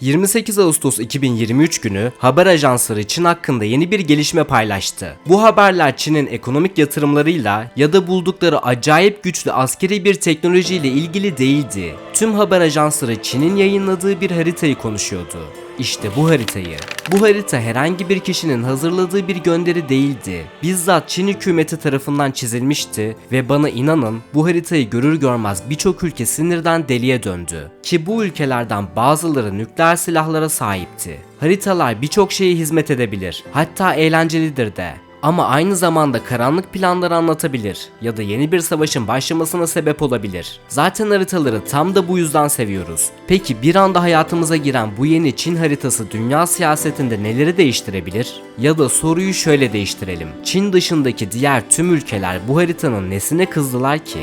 28 Ağustos 2023 günü haber ajansları Çin hakkında yeni bir gelişme paylaştı. Bu haberler Çin'in ekonomik yatırımlarıyla ya da buldukları acayip güçlü askeri bir teknolojiyle ilgili değildi. Tüm haber ajansları Çin'in yayınladığı bir haritayı konuşuyordu. İşte bu haritayı. Bu harita herhangi bir kişinin hazırladığı bir gönderi değildi. Bizzat Çin hükümeti tarafından çizilmişti ve bana inanın bu haritayı görür görmez birçok ülke sinirden deliye döndü. Ki bu ülkelerden bazıları nükleer silahlara sahipti. Haritalar birçok şeye hizmet edebilir. Hatta eğlencelidir de. Ama aynı zamanda karanlık planları anlatabilir ya da yeni bir savaşın başlamasına sebep olabilir. Zaten haritaları tam da bu yüzden seviyoruz. Peki bir anda hayatımıza giren bu yeni Çin haritası dünya siyasetinde neleri değiştirebilir? Ya da soruyu şöyle değiştirelim. Çin dışındaki diğer tüm ülkeler bu haritanın nesine kızdılar ki?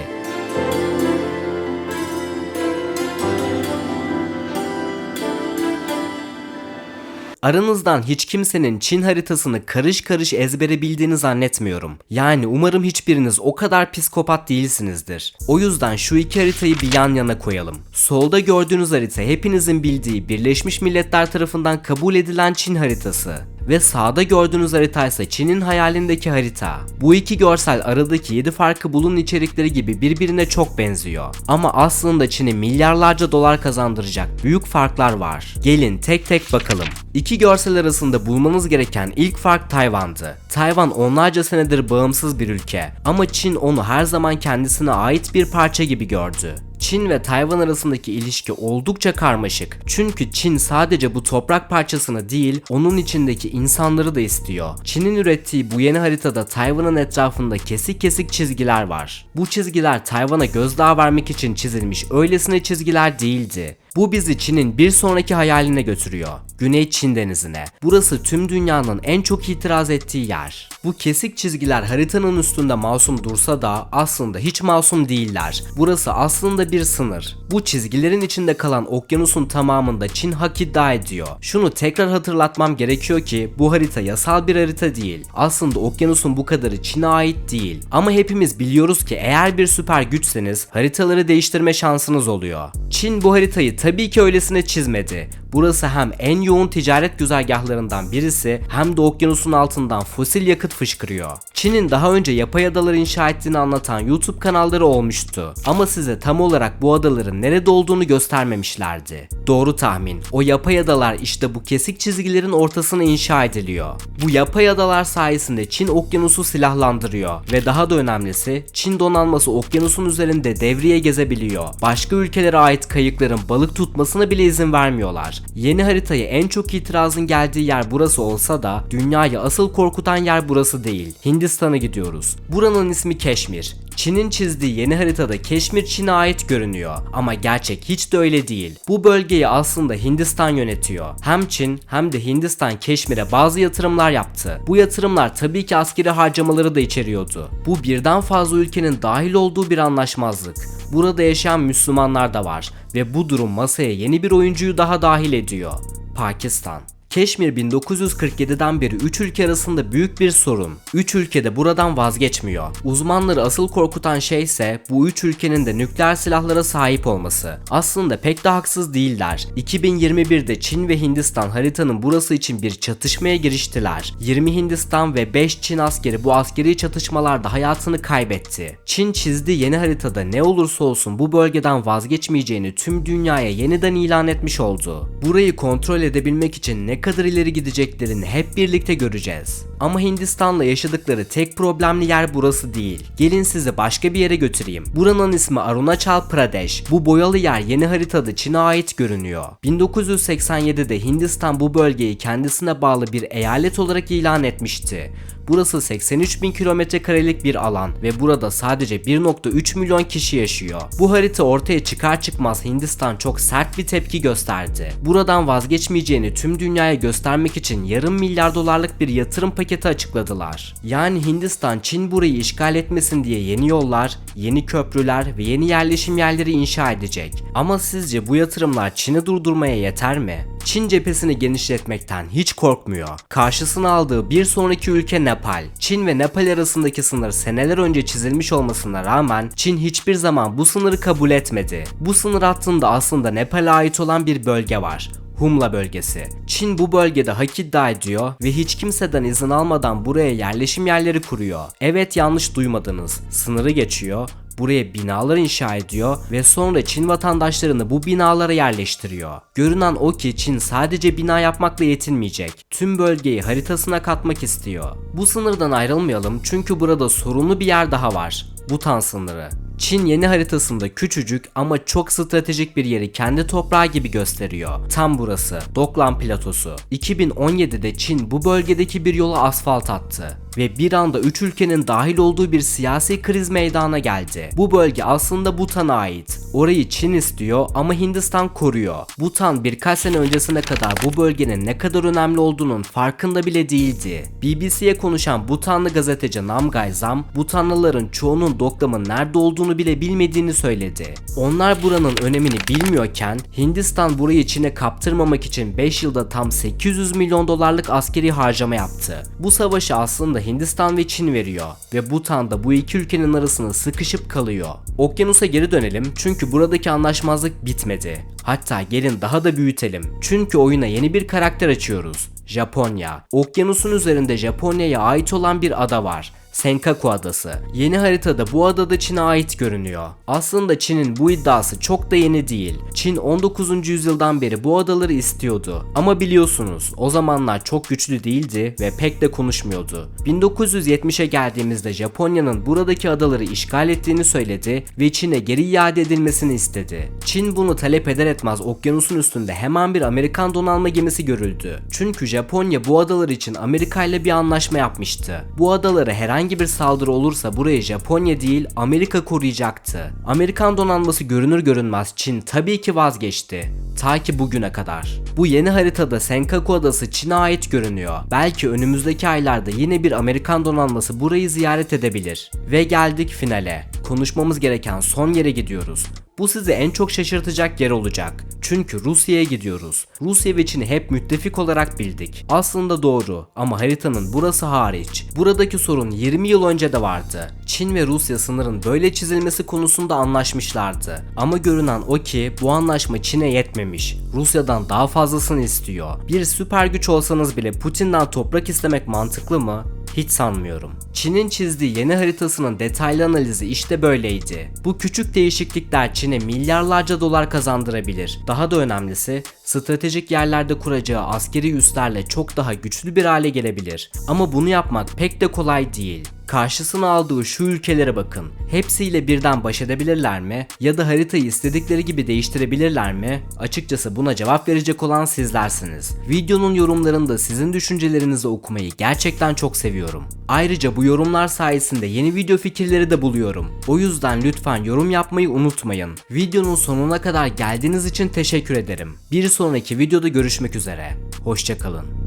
Aranızdan hiç kimsenin Çin haritasını karış karış ezbere bildiğini zannetmiyorum. Yani umarım hiçbiriniz o kadar psikopat değilsinizdir. O yüzden şu iki haritayı bir yan yana koyalım. Solda gördüğünüz harita hepinizin bildiği Birleşmiş Milletler tarafından kabul edilen Çin haritası ve sağda gördüğünüz harita ise Çin'in hayalindeki harita. Bu iki görsel aradaki 7 farkı bulun içerikleri gibi birbirine çok benziyor. Ama aslında Çin'e milyarlarca dolar kazandıracak büyük farklar var. Gelin tek tek bakalım. İki görsel arasında bulmanız gereken ilk fark Tayvan'dı. Tayvan onlarca senedir bağımsız bir ülke ama Çin onu her zaman kendisine ait bir parça gibi gördü. Çin ve Tayvan arasındaki ilişki oldukça karmaşık. Çünkü Çin sadece bu toprak parçasını değil, onun içindeki insanları da istiyor. Çin'in ürettiği bu yeni haritada Tayvan'ın etrafında kesik kesik çizgiler var. Bu çizgiler Tayvan'a gözdağı vermek için çizilmiş öylesine çizgiler değildi. Bu bizi Çin'in bir sonraki hayaline götürüyor. Güney Çin denizine. Burası tüm dünyanın en çok itiraz ettiği yer. Bu kesik çizgiler haritanın üstünde masum dursa da aslında hiç masum değiller. Burası aslında bir sınır. Bu çizgilerin içinde kalan okyanusun tamamında Çin hak iddia ediyor. Şunu tekrar hatırlatmam gerekiyor ki bu harita yasal bir harita değil. Aslında okyanusun bu kadarı Çin'e ait değil. Ama hepimiz biliyoruz ki eğer bir süper güçseniz haritaları değiştirme şansınız oluyor. Çin bu haritayı tabii ki öylesine çizmedi. Burası hem en yoğun ticaret güzergahlarından birisi hem de okyanusun altından fosil yakıt fışkırıyor. Çin'in daha önce yapay adalar inşa ettiğini anlatan YouTube kanalları olmuştu. Ama size tam olarak bu adaların nerede olduğunu göstermemişlerdi. Doğru tahmin. O yapay adalar işte bu kesik çizgilerin ortasına inşa ediliyor. Bu yapay adalar sayesinde Çin okyanusu silahlandırıyor ve daha da önemlisi Çin donanması okyanusun üzerinde devriye gezebiliyor. Başka ülkelere ait kayıkların balık tutmasına bile izin vermiyorlar. Yeni haritaya en çok itirazın geldiği yer burası olsa da dünyayı asıl korkutan yer burası değil. Hindistan'a gidiyoruz. Buranın ismi Keşmir. Çin'in çizdiği yeni haritada Keşmir Çin'e ait görünüyor ama gerçek hiç de öyle değil. Bu bölgeyi aslında Hindistan yönetiyor. Hem Çin hem de Hindistan Keşmir'e bazı yatırımlar yaptı. Bu yatırımlar tabii ki askeri harcamaları da içeriyordu. Bu birden fazla ülkenin dahil olduğu bir anlaşmazlık. Burada yaşayan Müslümanlar da var ve bu durum masaya yeni bir oyuncuyu daha dahil ediyor. Pakistan. Keşmir 1947'den beri 3 ülke arasında büyük bir sorun. 3 ülke de buradan vazgeçmiyor. Uzmanları asıl korkutan şey ise bu 3 ülkenin de nükleer silahlara sahip olması. Aslında pek de haksız değiller. 2021'de Çin ve Hindistan haritanın burası için bir çatışmaya giriştiler. 20 Hindistan ve 5 Çin askeri bu askeri çatışmalarda hayatını kaybetti. Çin çizdiği yeni haritada ne olursa olsun bu bölgeden vazgeçmeyeceğini tüm dünyaya yeniden ilan etmiş oldu. Burayı kontrol edebilmek için ne kadar ileri gideceklerini hep birlikte göreceğiz. Ama Hindistan'la yaşadıkları tek problemli yer burası değil. Gelin sizi başka bir yere götüreyim. Buranın ismi Arunachal Pradesh. Bu boyalı yer yeni haritada Çin'e ait görünüyor. 1987'de Hindistan bu bölgeyi kendisine bağlı bir eyalet olarak ilan etmişti. Burası 83 bin kilometre karelik bir alan ve burada sadece 1.3 milyon kişi yaşıyor. Bu harita ortaya çıkar çıkmaz Hindistan çok sert bir tepki gösterdi. Buradan vazgeçmeyeceğini tüm dünyaya göstermek için yarım milyar dolarlık bir yatırım paketi açıkladılar. Yani Hindistan Çin burayı işgal etmesin diye yeni yollar, yeni köprüler ve yeni yerleşim yerleri inşa edecek. Ama sizce bu yatırımlar Çin'i durdurmaya yeter mi? Çin cephesini genişletmekten hiç korkmuyor. Karşısına aldığı bir sonraki ülke Nepal. Çin ve Nepal arasındaki sınır seneler önce çizilmiş olmasına rağmen Çin hiçbir zaman bu sınırı kabul etmedi. Bu sınır hattında aslında Nepal'e ait olan bir bölge var. Humla bölgesi. Çin bu bölgede hak iddia ediyor ve hiç kimseden izin almadan buraya yerleşim yerleri kuruyor. Evet yanlış duymadınız. Sınırı geçiyor buraya binalar inşa ediyor ve sonra Çin vatandaşlarını bu binalara yerleştiriyor. Görünen o ki Çin sadece bina yapmakla yetinmeyecek. Tüm bölgeyi haritasına katmak istiyor. Bu sınırdan ayrılmayalım çünkü burada sorunlu bir yer daha var. Butan sınırı. Çin yeni haritasında küçücük ama çok stratejik bir yeri kendi toprağı gibi gösteriyor. Tam burası, Doklan Platosu. 2017'de Çin bu bölgedeki bir yola asfalt attı ve bir anda 3 ülkenin dahil olduğu bir siyasi kriz meydana geldi. Bu bölge aslında Bhutan'a ait. Orayı Çin istiyor ama Hindistan koruyor. Bhutan birkaç sene öncesine kadar bu bölgenin ne kadar önemli olduğunun farkında bile değildi. BBC'ye konuşan Bhutanlı gazeteci Namgay Zam, Bhutanlıların çoğunun Doklam'ın nerede olduğunu bile bilmediğini söyledi. Onlar buranın önemini bilmiyorken Hindistan burayı Çin'e kaptırmamak için 5 yılda tam 800 milyon dolarlık askeri harcama yaptı. Bu savaşı aslında Hindistan ve Çin veriyor ve Bhutan da bu iki ülkenin arasında sıkışıp kalıyor. Okyanusa geri dönelim çünkü buradaki anlaşmazlık bitmedi. Hatta gelin daha da büyütelim. Çünkü oyuna yeni bir karakter açıyoruz. Japonya. Okyanusun üzerinde Japonya'ya ait olan bir ada var. Senkaku Adası. Yeni haritada bu adada Çin'e ait görünüyor. Aslında Çin'in bu iddiası çok da yeni değil. Çin 19. yüzyıldan beri bu adaları istiyordu. Ama biliyorsunuz o zamanlar çok güçlü değildi ve pek de konuşmuyordu. 1970'e geldiğimizde Japonya'nın buradaki adaları işgal ettiğini söyledi ve Çin'e geri iade edilmesini istedi. Çin bunu talep eder etmez okyanusun üstünde hemen bir Amerikan donanma gemisi görüldü. Çünkü Japonya bu adalar için Amerika ile bir anlaşma yapmıştı. Bu adalara herhangi bir saldırı olursa burayı Japonya değil Amerika koruyacaktı. Amerikan donanması görünür görünmez Çin tabii ki vazgeçti. Ta ki bugüne kadar. Bu yeni haritada Senkaku adası Çin'e ait görünüyor. Belki önümüzdeki aylarda yine bir Amerikan donanması burayı ziyaret edebilir. Ve geldik finale. Konuşmamız gereken son yere gidiyoruz. Bu sizi en çok şaşırtacak yer olacak. Çünkü Rusya'ya gidiyoruz. Rusya ve Çin'i hep müttefik olarak bildik. Aslında doğru ama haritanın burası hariç. Buradaki sorun 20 yıl önce de vardı. Çin ve Rusya sınırın böyle çizilmesi konusunda anlaşmışlardı. Ama görünen o ki bu anlaşma Çin'e yetmemiş. Rusya'dan daha fazlasını istiyor. Bir süper güç olsanız bile Putin'den toprak istemek mantıklı mı? Hiç sanmıyorum. Çin'in çizdiği yeni haritasının detaylı analizi işte böyleydi. Bu küçük değişiklikler Çin'e milyarlarca dolar kazandırabilir. Daha da önemlisi stratejik yerlerde kuracağı askeri üslerle çok daha güçlü bir hale gelebilir. Ama bunu yapmak pek de kolay değil. Karşısına aldığı şu ülkelere bakın. Hepsiyle birden baş edebilirler mi? Ya da haritayı istedikleri gibi değiştirebilirler mi? Açıkçası buna cevap verecek olan sizlersiniz. Videonun yorumlarında sizin düşüncelerinizi okumayı gerçekten çok seviyorum. Ayrıca bu yorumlar sayesinde yeni video fikirleri de buluyorum. O yüzden lütfen yorum yapmayı unutmayın. Videonun sonuna kadar geldiğiniz için teşekkür ederim. Bir sonraki videoda görüşmek üzere. Hoşçakalın.